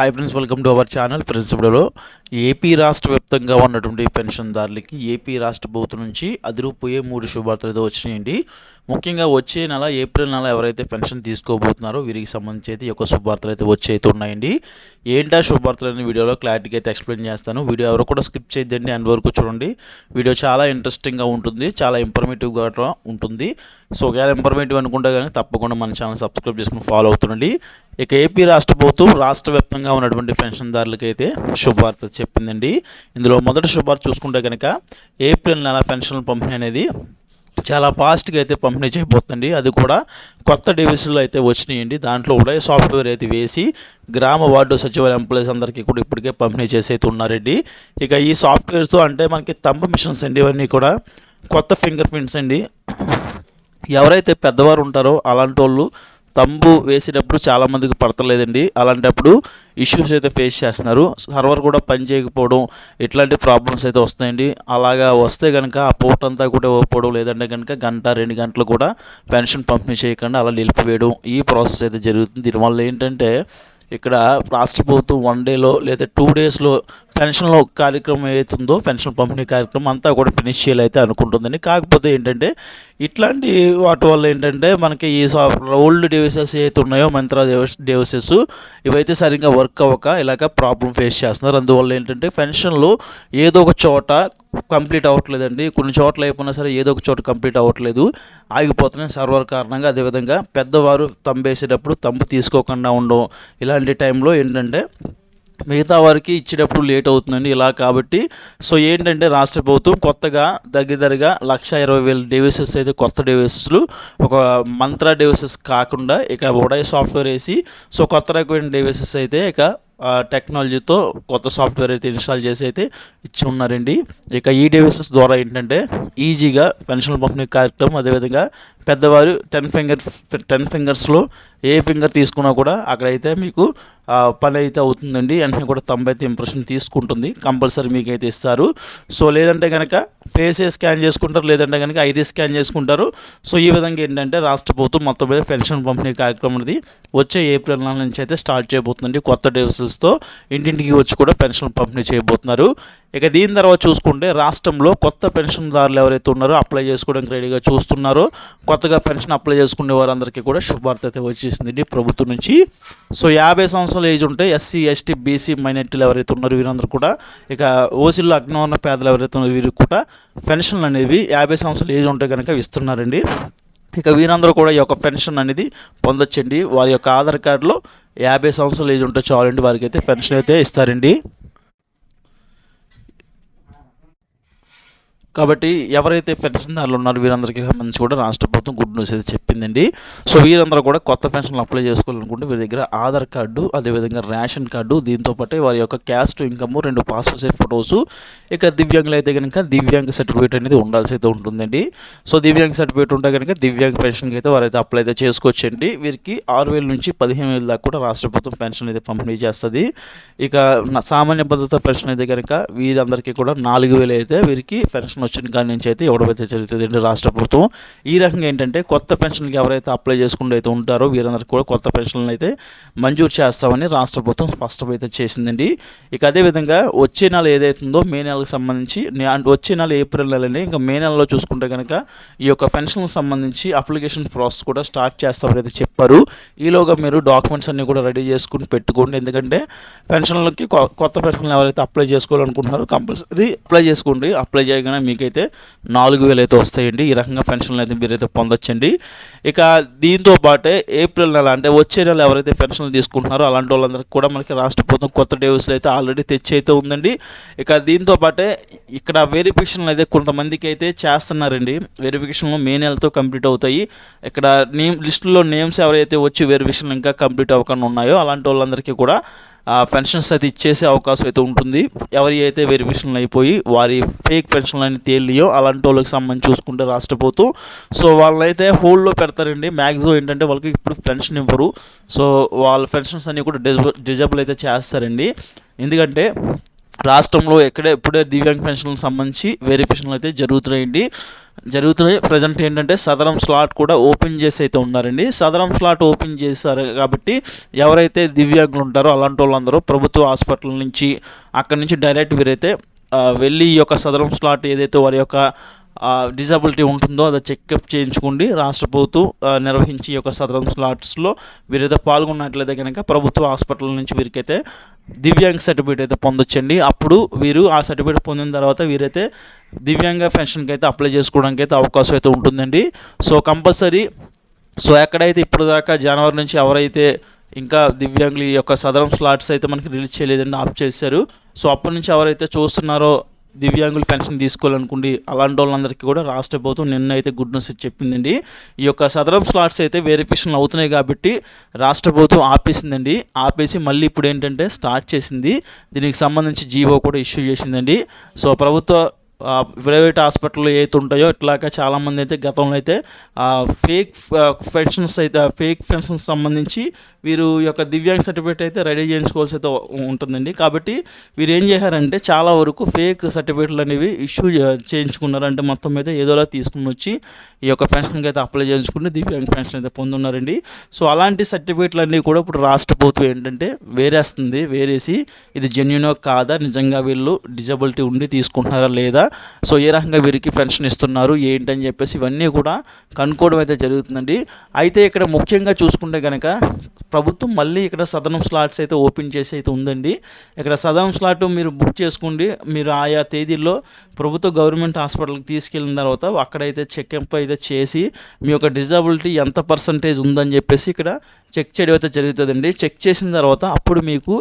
Hi friends welcome to our channel friends AP రాష్ట్ర వ్యాప్తంగా ఉన్నటువంటి పెన్షన్దారులకి ఏపీ రాష్ట్ర ప్రభుత్వం నుంచి అదిరిపోయే మూడు శుభార్తలు అయితే వచ్చినాయండి. ముఖ్యంగా వచ్చే నెల ఏప్రిల్ నెల ఎవరైతే పెన్షన్ తీసుకోబోతున్నారో వీరికి సంబంధించి అయితే ఈ యొక్క శుభార్తలు అయితే వచ్చి అయితే ఉన్నాయండి. ఏంటా శుభార్తలు అనే వీడియోలో క్లారిటీగా అయితే ఎక్స్ప్లెయిన్ చేస్తాను. వీడియో ఎవరు కూడా స్కిప్ చేయొద్దండి అండ్ వరకు చూడండి. వీడియో చాలా ఇంట్రెస్టింగ్గా ఉంటుంది చాలా ఇన్ఫర్మేటివ్గా ఉంటుంది. సో ఒకవేళ ఇన్ఫర్మేటివ్ అనుకుంటే కానీ తప్పకుండా మన ఛానల్ సబ్స్క్రైబ్ చేసుకుని ఫాలో అవుతుండండి. ఇక ఏపీ రాష్ట్ర ప్రభుత్వం రాష్ట్ర వ్యాప్తంగా ఉన్నటువంటి పెన్షన్దారులకి అయితే శుభార్త చెప్పిందండి. ఇందులో మొదటి శుభార్త చూసుకుంటే కనుక ఏప్రిల్ నెల పెన్షన్ పంపిణీ అనేది చాలా ఫాస్ట్గా అయితే పంపిణీ చేయబోతుంది అది కూడా కొత్త డివిజన్లో అయితే వచ్చినాయండి. దాంట్లో కూడా సాఫ్ట్వేర్ అయితే వేసి గ్రామ వార్డు సచివాలయ ఎంప్లాయీస్ అందరికీ కూడా ఇప్పటికే పంపిణీ చేసి అయితే ఉన్నారండి. ఇక ఈ సాఫ్ట్వేర్స్తో అంటే మనకి తంప మిషన్స్ అండి ఇవన్నీ కూడా కొత్త ఫింగర్ ప్రింట్స్ అండి. ఎవరైతే పెద్దవారు ఉంటారో అలాంటి వాళ్ళు తంబు వేసేటప్పుడు చాలామందికి పడతలేదండి. అలాంటప్పుడు ఇష్యూస్ అయితే ఫేస్ చేస్తున్నారు. సర్వర్ కూడా పని చేయకపోవడం ఇట్లాంటి ప్రాబ్లమ్స్ అయితే వస్తాయండి అలాగా వస్తే కనుక ఆ పోర్ట్ అంతా కూడా ఇవ్వకపోవడం లేదంటే కనుక గంట రెండు గంటలు కూడా పెన్షన్ పంపిణీ చేయకుండా అలా నిలిపివేయడం ఈ ప్రాసెస్ అయితే జరుగుతుంది. దీనివల్ల ఏంటంటే ఇక్కడ రాష్ట్ర ప్రభుత్వం వన్ డేలో లేదా టూ డేస్లో పెన్షన్లో కార్యక్రమం ఏదైతుందో పెన్షన్ పంపిణీ కార్యక్రమం అంతా కూడా ఫినిష్ చేయాలైతే అనుకుంటుందని కాకపోతే ఏంటంటే ఇట్లాంటి వాటి వల్ల ఏంటంటే మనకి ఈ ఓల్డ్ డివైసెస్ ఏవైతే ఉన్నాయో మంత్రా డివైసెస్ ఇవైతే సరిగ్గా వర్క్ అవ్వక ఇలాగ ప్రాబ్లం ఫేస్ చేస్తున్నారు. అందువల్ల ఏంటంటే పెన్షన్లు ఏదో ఒక చోట కంప్లీట్ అవ్వట్లేదండి. కొన్ని చోట్ల అయిపోయినా సరే ఏదో ఒక చోట కంప్లీట్ అవ్వట్లేదు. ఆగిపోతున్నాయి సర్వర్ కారణంగా అదేవిధంగా పెద్దవారు తంబేసేటప్పుడు తంబు తీసుకోకుండా ఉండడం. ఇలాంటి టైంలో ఏంటంటే మిగతా వారికి ఇచ్చేటప్పుడు లేట్ అవుతుందండి ఇలా కాబట్టి. సో ఏంటంటే రాష్ట్ర ప్రభుత్వం కొత్తగా దగ్గరగా లక్ష ఇరవై వేల డేవిసెస్ అయితే కొత్త డేవిసెస్లు ఒక మంత్ర డివైసెస్ కాకుండా ఇక ఉడై సాఫ్ట్వేర్ వేసి సో కొత్త రకమైన డివైసెస్ అయితే ఇక టెక్నాలజీతో కొత్త సాఫ్ట్వేర్ అయితే ఇన్స్టాల్ చేసి అయితే ఇచ్చి ఉన్నారండి ఇక ఈ డివైసెస్ ద్వారా ఏంటంటే ఈజీగా పెన్షన్ పంపిణీ కార్యక్రమం అదేవిధంగా పెద్దవారు టెన్ ఫింగర్ టెన్ ఫింగర్స్లో ఏ ఫింగర్ తీసుకున్నా కూడా అక్కడైతే మీకు పని అయితే అవుతుందండి. వెంటనే కూడా తొంభై అయితే ఇంప్రెషన్ తీసుకుంటుంది. కంపల్సరీ మీకు అయితే ఇస్తారు. సో లేదంటే కనుక ఫేసే స్కాన్ చేసుకుంటారు లేదంటే కనుక ఐరీ స్కాన్ చేసుకుంటారు. సో ఈ విధంగా ఏంటంటే రాష్ట్ర ప్రభుత్వం మొత్తం మీద పెన్షన్ పంపిణీ కార్యక్రమం అనేది వచ్చే ఏప్రిల్ నెల నుంచి అయితే స్టార్ట్ చేయబోతుందండి. కొత్త డివిజన్స్తో ఇంటింటికి వచ్చి కూడా పెన్షన్ పంపిణీ చేయబోతున్నారు. ఇక దీని తర్వాత చూసుకుంటే రాష్ట్రంలో కొత్త పెన్షన్దారులు ఎవరైతే ఉన్నారో అప్లై చేసుకోవడానికి రెడీగా చూస్తున్నారో కొత్తగా పెన్షన్ అప్లై చేసుకునే వారందరికీ కూడా శుభార్త అయితే వచ్చేసింది ప్రభుత్వం నుంచి. సో యాభై సంవత్సరాల ఏజ్ ఉంటే ఎస్సీ ఎస్టీ బీసీ మైనార్టీలు ఎవరైతే ఉన్నారో వీరందరూ కూడా ఇక ఓసీల్లో అగ్నవర్ణ పేదలు ఎవరైతే ఉన్నారో వీరికి కూడా పెన్షన్లు అనేవి యాభై సంవత్సరాల ఏజ్ ఉంటే కనుక ఇస్తున్నారండి. ఇక వీరందరూ కూడా ఈ యొక్క పెన్షన్ అనేది పొందొచ్చండి. వారి యొక్క ఆధార్ కార్డులో యాభై సంవత్సరాలు ఏజ్ ఉంటే చాలండి. వారికి అయితే పెన్షన్ అయితే ఇస్తారండి. కాబట్టి ఎవరైతే పెన్షన్దారులు ఉన్నారో వీరందరికీ సంబంధించి కూడా రాష్ట్ర ప్రభుత్వం గుడ్ న్యూస్ అయితే చెప్పిందండి. సో వీరందరూ కూడా కొత్త పెన్షన్లు అప్లై చేసుకోవాలనుకుంటే వీరి దగ్గర ఆధార్ కార్డు అదేవిధంగా రేషన్ కార్డు దీంతో పాటు వారి యొక్క క్యాస్ట్ ఇన్కమ్ రెండు పాస్పోర్ట్ సైజ్ ఫొటోస్ ఇక దివ్యాంగులు అయితే కనుక దివ్యాంగ సర్టిఫికేట్ అనేది ఉండాల్సి అయితే ఉంటుందండి. సో దివ్యాంగ సర్టిఫికేట్ ఉంటే కనుక దివ్యాంగ పెన్షన్కి అయితే వారైతే అప్లై అయితే చేసుకోవచ్చండి. వీరికి ఆరు వేల నుంచి పదిహేను వేల దాకా కూడా రాష్ట్ర ప్రభుత్వం పెన్షన్ అయితే పంపిణీ చేస్తుంది. ఇక సామాన్య భద్రత పెన్షన్ అయితే కనుక వీరందరికీ కూడా నాలుగు వేలు అయితే వీరికి పెన్షన్ వచ్చిన కాడి నుంచి అయితే ఇవ్వడం అయితే జరుగుతుంది రాష్ట్ర ప్రభుత్వం. ఈ రకంగా ఏంటంటే కొత్త పెన్షన్కి ఎవరైతే అప్లై చేసుకుంటూ అయితే ఉంటారో వీరందరికీ కూడా కొత్త పెన్షన్లు అయితే మంజూరు చేస్తామని రాష్ట్ర ప్రభుత్వం స్పష్టం అయితే చేసిందండి. ఇక అదేవిధంగా వచ్చే నెల ఏదైతుందో మే నెలకు సంబంధించి వచ్చే నెల ఏప్రిల్ నెలని ఇంకా మే నెలలో చూసుకుంటే కనుక ఈ యొక్క పెన్షన్కి సంబంధించి అప్లికేషన్ ప్రాసెస్ కూడా స్టార్ట్ చేస్తామని అయితే చెప్పారు. ఈలోగా మీరు డాక్యుమెంట్స్ అన్నీ కూడా రెడీ చేసుకుని పెట్టుకోండి. ఎందుకంటే పెన్షన్లకి కొత్త పెన్షన్లు ఎవరైతే అప్లై చేసుకోవాలనుకుంటున్నారో కంపల్సరీ అప్లై చేసుకోండి. అప్లై చేయగానే మీకైతే నాలుగు వేలు అయితే వస్తాయండి. ఈ రకంగా పెన్షన్లు అయితే మీరైతే పొందొచ్చండి. ఇక దీంతో పాటే ఏప్రిల్ నెల అంటే వచ్చే నెల ఎవరైతే పెన్షన్లు తీసుకుంటున్నారో అలాంటి వాళ్ళందరికీ కూడా మనకి రాష్ట్ర ప్రభుత్వం కొత్త డేవిస్లు అయితే ఆల్రెడీ తెచ్చి అయితే ఉందండి. ఇక దీంతో పాటే ఇక్కడ వెరిఫికేషన్లు అయితే కొంతమందికి అయితే చేస్తున్నారండి. వెరిఫికేషన్లు మే నెలతో కంప్లీట్ అవుతాయి. ఇక్కడ నేమ్ లిస్టులో నేమ్స్ ఎవరైతే వచ్చి వెరిఫికేషన్ ఇంకా కంప్లీట్ అవ్వకుండా ఉన్నాయో అలాంటి వాళ్ళందరికీ కూడా పెన్షన్స్ అయితే ఇచ్చేసే అవకాశం అయితే ఉంటుంది. ఎవరి అయితే వెరిఫికేషన్లు అయిపోయి వారి ఫేక్ పెన్షన్లు అని తేలియో అలాంటి వాళ్ళకి సంబంధించి చూసుకుంటే రాష్ట్ర ప్రభుత్వం. సో వాళ్ళైతే హోల్డ్లో పెడతారండి. మ్యాక్సిమం ఏంటంటే వాళ్ళకి ఇప్పుడు పెన్షన్ ఇవ్వరు. సో వాళ్ళ పెన్షన్స్ అన్నీ కూడా డిజబుల్ అయితే చేస్తారండి. ఎందుకంటే రాష్ట్రంలో ఎక్కడే ఇప్పుడే దివ్యాంగ్ పెన్షన్లకు సంబంధించి వెరిఫికేషన్లు అయితే జరుగుతున్నాయండి. జరుగుతున్నాయి. ప్రజెంట్ ఏంటంటే సదరం స్లాట్ కూడా ఓపెన్ చేసి అయితే ఉన్నారండి. సదరం స్లాట్ ఓపెన్ చేశారు కాబట్టి ఎవరైతే దివ్యాంగులు ఉంటారో అలాంటి వాళ్ళందరూ ప్రభుత్వ హాస్పిటల్ నుంచి అక్కడి నుంచి డైరెక్ట్ వీరైతే వెళ్ళి ఈ యొక్క సదరం స్లాట్ ఏదైతే వారి యొక్క డిజబిలిటీ ఉంటుందో అది చెకప్ చేయించుకోండి. రాష్ట్ర ప్రభుత్వం నిర్వహించి ఈ యొక్క సదరం స్లాట్స్లో వీరైతే పాల్గొన్నట్లయితే కనుక ప్రభుత్వ హాస్పిటల్ నుంచి వీరికైతే దివ్యాంగ సర్టిఫికేట్ అయితే పొందొచ్చండి. అప్పుడు వీరు ఆ సర్టిఫికేట్ పొందిన తర్వాత వీరైతే దివ్యాంగ పెన్షన్కి అయితే అప్లై చేసుకోవడానికి అయితే అవకాశం అయితే ఉంటుందండి. సో కంపల్సరీ సో ఎక్కడైతే ఇప్పుడు దాకా జనవరి నుంచి ఎవరైతే ఇంకా దివ్యాంగులు యొక్క సదరం స్లాట్స్ అయితే మనకి రిలీజ్ చేయలేదండి ఆఫ్ చేశారు. సో అప్పటి నుంచి ఎవరైతే చూస్తున్నారో దివ్యాంగుల పెన్షన్ తీసుకోవాలనుకుంటే అలాంటి వాళ్ళందరికీ కూడా రాష్ట్ర ప్రభుత్వం నిన్న అయితే గుడ్ న్యూస్ చెప్పిందండి. ఈ యొక్క సదరం స్లాట్స్ అయితే వెరిఫికేషన్ అవుతున్నాయి కాబట్టి రాష్ట్ర ప్రభుత్వం ఆపేసిందండి. ఆపేసి మళ్ళీ ఇప్పుడు ఏంటంటే స్టార్ట్ చేసింది. దీనికి సంబంధించి జీవో కూడా ఇష్యూ చేసిందండి. సో ప్రభుత్వ ప్రైవేట్ హాస్పిటల్లో ఏవైతే ఉంటాయో ఇట్లాగా చాలామంది అయితే గతంలో అయితే ఫేక్ పెన్షన్స్ అయితే ఫేక్ పెన్షన్స్ సంబంధించి వీరు యొక్క దివ్యాంగ సర్టిఫికేట్ అయితే రెడీ చేయించుకోవాల్సి అయితే ఉంటుందండి. కాబట్టి వీరు ఏం చేశారంటే చాలా వరకు ఫేక్ సర్టిఫికేట్లు అనేవి ఇష్యూ చేయించుకున్నారు అంటే మొత్తం అయితే ఏదోలా తీసుకుని వచ్చి ఈ యొక్క పెన్షన్కి అయితే అప్లై చేయించుకుని దివ్యాంగ పెన్షన్ అయితే పొందున్నారండి. సో అలాంటి సర్టిఫికేట్లు అన్నీ కూడా ఇప్పుడు రాష్ట్ర ప్రభుత్వం ఏంటంటే వేరేస్తుంది వేరేసి ఇది జెన్యునో కాదా నిజంగా వీళ్ళు డిజబిలిటీ ఉండి తీసుకుంటున్నారా లేదా సో ఏ రకంగా వీరికి పెన్షన్ ఇస్తున్నారు ఏంటని చెప్పేసి ఇవన్నీ కూడా కనుక్కోవడం అయితే జరుగుతుందండి. అయితే ఇక్కడ ముఖ్యంగా చూసుకుంటే కనుక ప్రభుత్వం మళ్ళీ ఇక్కడ సదనం స్లాట్స్ అయితే ఓపెన్ చేసి అయితే ఉందండి. ఇక్కడ సదనం స్లాట్ మీరు బుక్ చేసుకోండి. మీరు ఆయా తేదీల్లో ప్రభుత్వ గవర్నమెంట్ హాస్పిటల్కి తీసుకెళ్ళిన తర్వాత అక్కడైతే చెక్అప్ అయితే చేసి మీ యొక్క డిజబిలిటీ ఎంత పర్సంటేజ్ ఉందని చెప్పేసి ఇక్కడ చెక్ చేయడం అయితే జరుగుతుందండి. చెక్ చేసిన తర్వాత అప్పుడు మీకు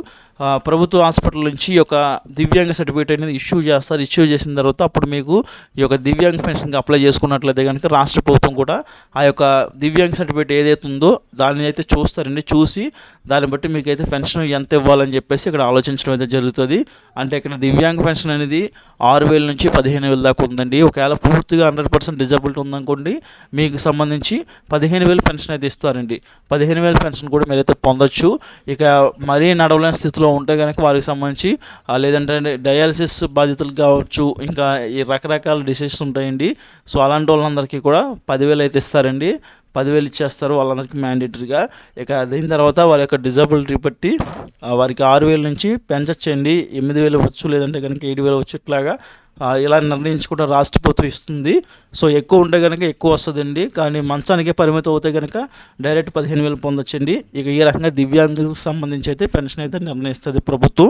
ప్రభుత్వ హాస్పిటల్ నుంచి ఒక దివ్యాంగ సర్టిఫికేట్ అనేది ఇష్యూ చేస్తారు. ఇష్యూ చేసిన తర్వాత అప్పుడు మీకు ఈ యొక్క దివ్యాంగ పెన్షన్కి అప్లై చేసుకున్నట్లయితే కనుక రాష్ట్ర ప్రభుత్వం కూడా ఆ యొక్క దివ్యాంగ సర్టిఫికేట్ ఏదైతే ఉందో దాన్ని అయితే చూస్తారండి. చూసి దాన్ని బట్టి మీకు అయితే పెన్షన్ ఎంత ఇవ్వాలని చెప్పేసి ఇక్కడ ఆలోచించడం అయితే జరుగుతుంది. అంటే ఇక్కడ దివ్యాంగ పెన్షన్ అనేది ఆరు వేల నుంచి పదిహేను వేల దాకా ఉందండి. ఒకవేళ పూర్తిగా హండ్రెడ్ పర్సెంట్ డిజబిలిటీ ఉందనుకోండి మీకు సంబంధించి పదిహేను వేలు పెన్షన్ అయితే ఇస్తారండి. పదిహేను వేల పెన్షన్ కూడా మీరైతే పొందొచ్చు. ఇక మరీ నడవలేని స్థితిలో ఉంటే కనుక వారికి సంబంధించి లేదంటే డయాలసిస్ బాధితులు కావచ్చు ఇంకా ఈ రకరకాల డిసీజెస్ ఉంటాయండి. సో అలాంటి వాళ్ళందరికీ కూడా పదివేలు అయితే ఇస్తారండి. పదివేలు ఇచ్చేస్తారు వాళ్ళందరికీ మ్యాండేటరీగా. ఇక దీని తర్వాత వారి యొక్క డిజబిలిటీ బట్టి వారికి ఆరు వేల నుంచి పెంచచ్చండి ఎనిమిది వేలు వచ్చు లేదంటే కనుక ఏడు వేలు వచ్చు ఇట్లాగా. ఇలా నిర్ణయించుకుంటే రాష్ట్ర ప్రభుత్వం ఇస్తుంది. సో ఎక్కువ ఉంటే కనుక ఎక్కువ వస్తుందండి. కానీ మంచానికే పరిమితం అవుతే కనుక డైరెక్ట్ పదిహేను వేలు పొందొచ్చండి. ఇక ఈ రకంగా దివ్యాంగులకు సంబంధించి అయితే పెన్షన్ అయితే నిర్ణయిస్తుంది ప్రభుత్వం.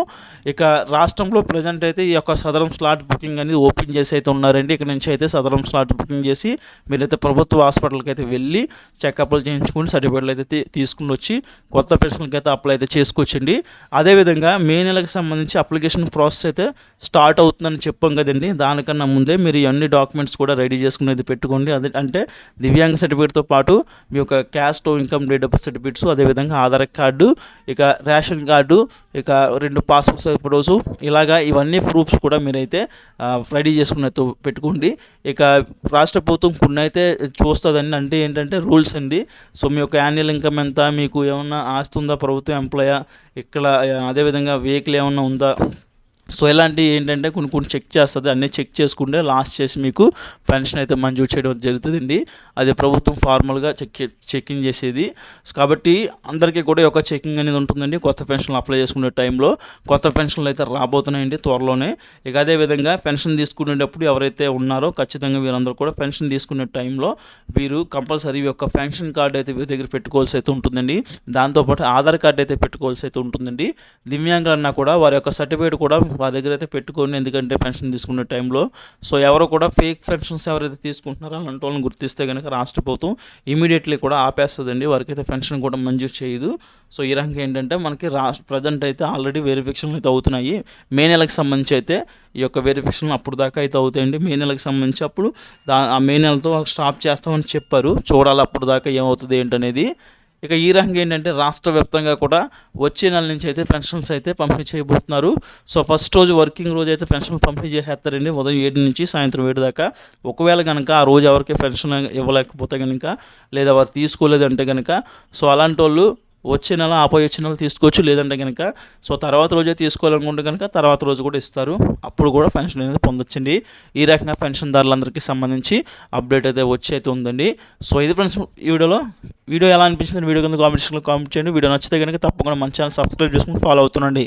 ఇక రాష్ట్రంలో ప్రజెంట్ అయితే ఈ యొక్క సదరం స్లాట్ బుకింగ్ అనేది ఓపెన్ చేసి అయితే ఉన్నారండి. ఇక నుంచి అయితే సదరం స్లాట్ బుకింగ్ చేసి మీరైతే ప్రభుత్వ హాస్పిటల్కి అయితే వెళ్ళి చెకప్లు చేయించుకుని సర్టిఫికేట్లు అయితే తీసుకుని వచ్చి కొత్త పెన్షన్కి అయితే అప్లై అయితే చేసుకోవచ్చండి. అదేవిధంగా మే నెలకు సంబంధించి అప్లికేషన్ ప్రాసెస్ అయితే స్టార్ట్ అవుతుందని చెప్పాం కదండి. దానికన్నా ముందే మీరు అన్ని డాక్యుమెంట్స్ కూడా రెడీ చేసుకునేది పెట్టుకోండి. అదే అంటే దివ్యాంగ సర్టిఫికేట్తో పాటు మీ యొక్క caste income date of certificates అదేవిధంగా ఆధార్ కార్డు ఇక రేషన్ కార్డు ఇక రెండు పాస్పోర్ట్ సైజ్ ఫోటోస్ ఇలాగా ఇవన్నీ ప్రూఫ్స్ కూడా మీరైతే రెడీ చేసుకున్న పెట్టుకోండి. ఇక రాష్ట్ర ప్రభుత్వం కొన్ని అయితే చూస్తుందండి. అంటే ఏంటంటే రూల్స్ అండి. సో మీ యొక్క యాన్యువల్ ఇన్కమ్ ఎంత? మీకు ఏమన్నా ఆస్తి ఉందా ప్రభుత్వ ఎంప్లాయా? ఇక్కడ అదేవిధంగా వెహికల్ ఏమన్నా ఉందా? సో ఇలాంటివి ఏంటంటే కొన్ని కొన్ని చెక్ చేస్తుంది అన్నీ చెక్ చేసుకుంటే లాస్ట్ చేసి మీకు పెన్షన్ అయితే మంజూరు చేయడం జరుగుతుందండి. అది ప్రభుత్వం ఫార్మల్గా చెక్ చెకింగ్ చేసేది. కాబట్టి అందరికీ కూడా ఒక చెకింగ్ అనేది ఉంటుందండి. కొత్త పెన్షన్లు అప్లై చేసుకునే టైంలో కొత్త పెన్షన్లు అయితే రాబోతున్నాయండి త్వరలోనే. ఇక అదేవిధంగా పెన్షన్ తీసుకునేటప్పుడు ఎవరైతే ఉన్నారో ఖచ్చితంగా వీరందరూ కూడా పెన్షన్ తీసుకునే టైంలో వీరు కంపల్సరీ యొక్క పెన్షన్ కార్డు అయితే వీరి దగ్గర పెట్టుకోవాల్సి అయితే ఉంటుందండి. దాంతోపాటు ఆధార్ కార్డు అయితే పెట్టుకోవాల్సి అయితే ఉంటుందండి. దివ్యాంగులన్నా కూడా వారి యొక్క సర్టిఫికేట్ కూడా వారి దగ్గర అయితే పెట్టుకోండి. ఎందుకంటే పెన్షన్ తీసుకునే టైంలో. సో ఎవరు కూడా ఫేక్ పెన్షన్స్ ఎవరైతే తీసుకుంటున్నారో అలాంటి వాళ్ళని గుర్తిస్తే కనుక రాష్ట్ర ప్రభుత్వం ఇమీడియట్లీ కూడా ఆపేస్తుందండి. వారికైతే పెన్షన్ కూడా మంజూరు చేయదు. సో ఈ రకంగా ఏంటంటే మనకి రాష్ట్ర ప్రజెంట్ అయితే ఆల్రెడీ వెరిఫికేషన్లు అయితే అవుతున్నాయి. మే నెలకు సంబంధించి అయితే ఈ యొక్క వెరిఫికేషన్ అప్పుడు దాకా అయితే అవుతాయండి. మే నెలకు సంబంధించి అప్పుడు దా ఆ మే నెలతో స్టాప్ చేస్తామని చెప్పారు. చూడాలి అప్పుడు దాకా ఏమవుతుంది ఏంటనేది. ఇక ఈ రకంగా ఏంటంటే రాష్ట్ర వ్యాప్తంగా కూడా వచ్చే నెల నుంచి అయితే పెన్షన్స్ అయితే పంపిణీ చేయబోతున్నారు. సో ఫస్ట్ రోజు వర్కింగ్ రోజు అయితే పెన్షన్ పంపిణీ చేసేస్తారండి. ఉదయం ఏడు నుంచి సాయంత్రం ఏడు దాకా. ఒకవేళ కనుక ఆ రోజు ఎవరికి పెన్షన్ ఇవ్వలేకపోతే కనుక లేదా వారు తీసుకోలేదంటే కనుక సో అలాంటి వాళ్ళు వచ్చే నెల ఆపై వచ్చే నెల తీసుకోవచ్చు. లేదంటే కనుక సో తర్వాత రోజే తీసుకోవాలనుకుంటే కనుక తర్వాత రోజు కూడా ఇస్తారు. అప్పుడు కూడా పెన్షన్ అనేది పొందొచ్చండి. ఈ రకంగా పెన్షన్దారులందరికీ సంబంధించి అప్డేట్ అయితే వచ్చి అయితే ఉందండి. సో ఇది ఫ్రెండ్స్ ఈ వీడియోలో వీడియో ఎలా అనిపించింది వీడియో కింద కామెంట్ సెక్షన్లో కామెంట్ చేయండి. వీడియో నచ్చితే కనుక తప్పకుండా మన ఛానల్ సబ్స్క్రైబ్ చేసుకుని ఫాలో అవుతుండండి.